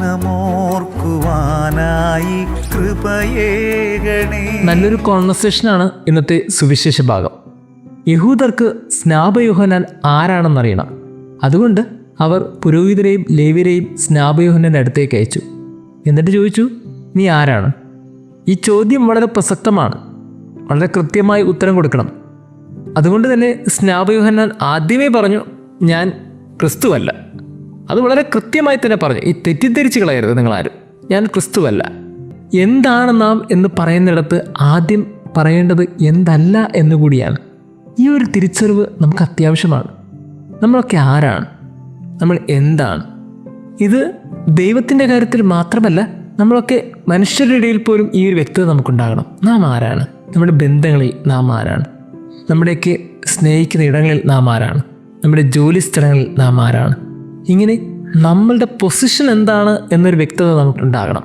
മനമോർക്കുവാനായി കൃപയേകണേ നല്ലൊരു കോൺവെർസേഷനാണ് ഇന്നത്തെ സുവിശേഷ ഭാഗം. യഹൂദർക്ക് സ്നാപയോഹനാൻ ആരാണെന്നറിയണം. അതുകൊണ്ട് അവർ പുരോഹിതരെയും ലേവ്യരെയും സ്നാപയോഹനന്റെ അടുത്തേക്ക് അയച്ചു. എന്നിട്ട് ചോദിച്ചു നീ ആരാണ്? ഈ ചോദ്യം വളരെ പ്രസക്തമാണ്. വളരെ കൃത്യമായി ഉത്തരം കൊടുക്കണം. അതുകൊണ്ട് തന്നെ സ്നാപയോഹനാൻ ആദ്യമേ പറഞ്ഞു ഞാൻ ക്രിസ്തുവല്ല. അത് വളരെ കൃത്യമായി തന്നെ പറഞ്ഞു. ഈ തെറ്റിദ്ധരിച്ച് കളയരുത് നിങ്ങളാരും. ഞാൻ ക്രിസ്തുവല്ല. എന്താണ് നാം എന്ന് പറയുന്നിടത്ത് ആദ്യം പറയേണ്ടത് എന്തല്ല എന്നുകൂടിയാണ് ഈ ഒരു തിരിച്ചറിവ് നമുക്ക് അത്യാവശ്യമാണ്. നമ്മളൊക്കെ ആരാണ്? നമ്മൾ എന്താണ്? ഇത് ദൈവത്തിന്റെ കാര്യത്തിൽ മാത്രമല്ല നമ്മളൊക്കെ മനുഷ്യരുടെ ഇടയിൽ പോലും ഈ ഒരു വ്യക്തത നമുക്കുണ്ടാകണം. നാം ആരാണ്? നമ്മുടെ ബന്ധങ്ങളിൽ നാം ആരാണ്? നമ്മുടെയൊക്കെ സ്നേഹിക്കുന്ന ഇടങ്ങളിൽ നാം ആരാണ്? നമ്മുടെ ജോലി സ്ഥലങ്ങളിൽ നാം ആരാണ്? ഇങ്ങനെ നമ്മളുടെ പൊസിഷൻ എന്താണ് എന്നൊരു വ്യക്തത നമുക്കുണ്ടാകണം.